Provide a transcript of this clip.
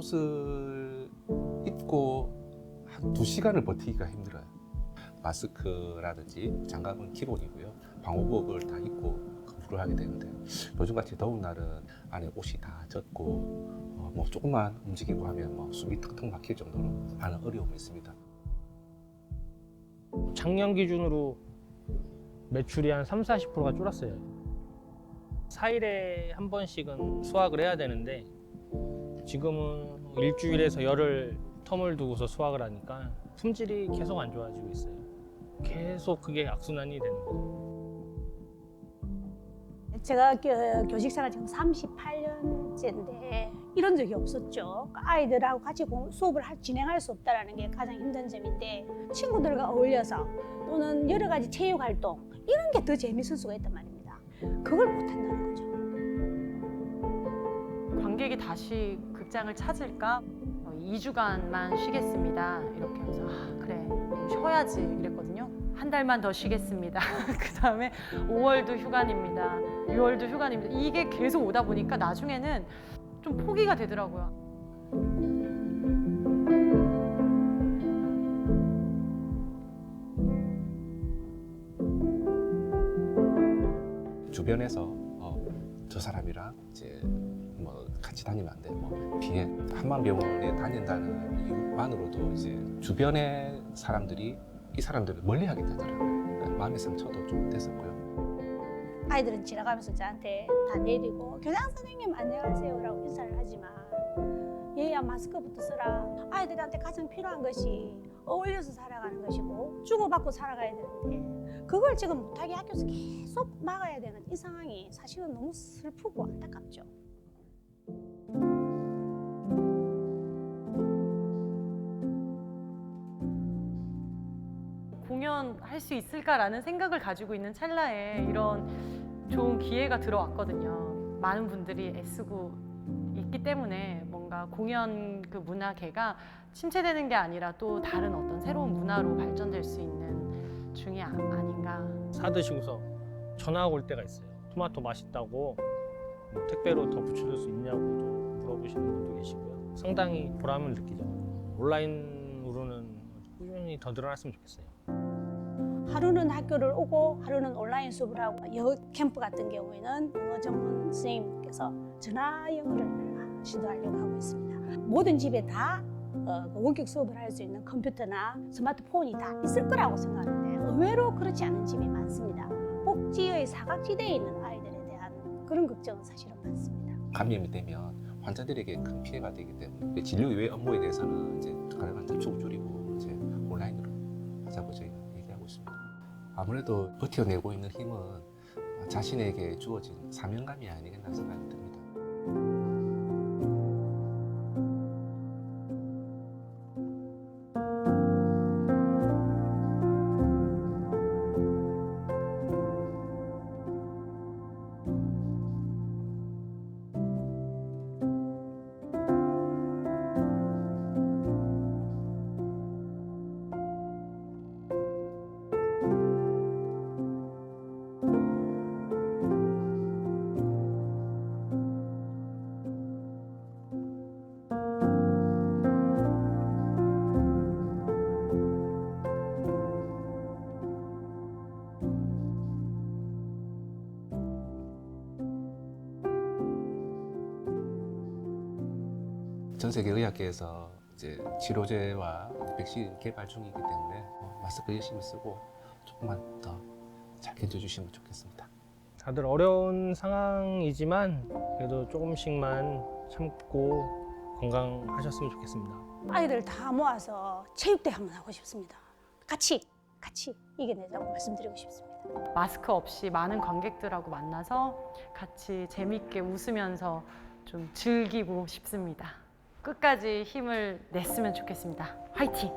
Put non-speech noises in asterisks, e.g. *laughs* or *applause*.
옷을 입고 한 두 시간을 버티기가 힘들어요. 마스크라든지 장갑은 기본이고요. 방호복을 다 입고 근무를 하게 되는데 요즘같이 더운 날은 안에 옷이 다 젖고 어, 뭐 조금만 움직이고 하면 뭐 숨이 턱턱 막힐 정도로 많은 어려움이 있습니다. 작년 기준으로 매출이 한 3, 40%가 줄었어요. 4일에 한 번씩은 수확을 해야 되는데 지금은 일주일에서 열흘 텀을 두고서 수확을 하니까 품질이 계속 안 좋아지고 있어요. 계속 그게 악순환이 되는 거예요. 제가 교- 교직생활 지금 38년째인데 이런 적이 없었죠. 아이들하고 같이 공- 수업을 할- 진행할 수 없다는 게 가장 힘든 점인데 친구들과 어울려서 또는 여러 가지 체육 활동 이런 게 더 재밌을 수가 있단 말입니다. 그걸 못 한다는 거죠. 관객이 다시 극장을 찾을까? 2주간만 쉬겠습니다. 이렇게 해서 아, 그래 쉬어야지 이랬거든요. 한 달만 더 쉬겠습니다. *laughs* 그 다음에 5월도 휴관입니다. 6월도 휴관입니다. 이게 계속 오다 보니까 나중에는 좀 포기가 되더라고요. 주변에서 어, 저 사람이랑 이제 뭐 같이 다니면 안 돼. 뭐 비해 한만병원에 다닌다는 이유만으로도 이제 주변의 사람들이 이 사람들을 멀리하게 되더라고요. 마음의 상처도 좀 됐었고요. 아이들은 지나가면서 저한테 다 내리고 교장 선생님 안녕하세요라고 인사를 하지만 얘야 마스크부터 쓰라. 아이들한테 가장 필요한 것이 어울려서 살아가는 것이고 주고받고 살아가야 되는데 그걸 지금 못하게 학교에서 계속 막아야 되는 이 상황이 사실은 너무 슬프고 안타깝죠. 공연할 수 있을까라는 생각을 가지고 있는 찰나에 이런 좋은 기회가 들어왔거든요. 많은 분들이 애쓰고 있기 때문에 뭔가 공연 그 문화계가 침체되는 게 아니라 또 다른 어떤 새로운 문화로 발전될 수 있는 중이 아, 아닌가. 사 드시고서 전화가 올 때가 있어요. 토마토 맛있다고 뭐 택배로 더 붙여줄 수 있냐고도 물어보시는 분도 계시고요. 상당히 보람을 느끼죠. 온라인으로는 꾸준히 더 늘어났으면 좋겠어요. 하루는 학교를 오고 하루는 온라인 수업을 하고 영어 캠프 같은 경우에는 영어 전문 선생님께서 전화 영어를 시도하려고 하고 있습니다. 모든 집에 다 어, 그 원격 수업을 할 수 있는 컴퓨터나 스마트폰이 다 있을 거라고 생각하는데 의외로 그렇지 않은 집이 많습니다. 복지의 사각지대에 있는 아이들에 대한 그런 걱정은 사실은 많습니다. 감염이 되면 환자들에게 큰 피해가 되기 때문에 진료 외 업무에 대해서는 이제 아무래도 버텨내고 있는 힘은 자신에게 주어진 사명감이 아니겠나 생각이 듭니다. 전 세계 의학계에서 이제 치료제와 백신 개발 중이기 때문에 어, 마스크 열심히 쓰고 조금만 더 잘 견뎌주시면 좋겠습니다. 다들 어려운 상황이지만 그래도 조금씩만 참고 건강하셨으면 좋겠습니다. 아이들 다 모아서 체육대 한번 하고 싶습니다. 같이 같이 이겨내자고 말씀드리고 싶습니다. 마스크 없이 많은 관객들하고 만나서 같이 재밌게 웃으면서 좀 즐기고 싶습니다. 끝까지 힘을 냈으면 좋겠습니다. 화이팅!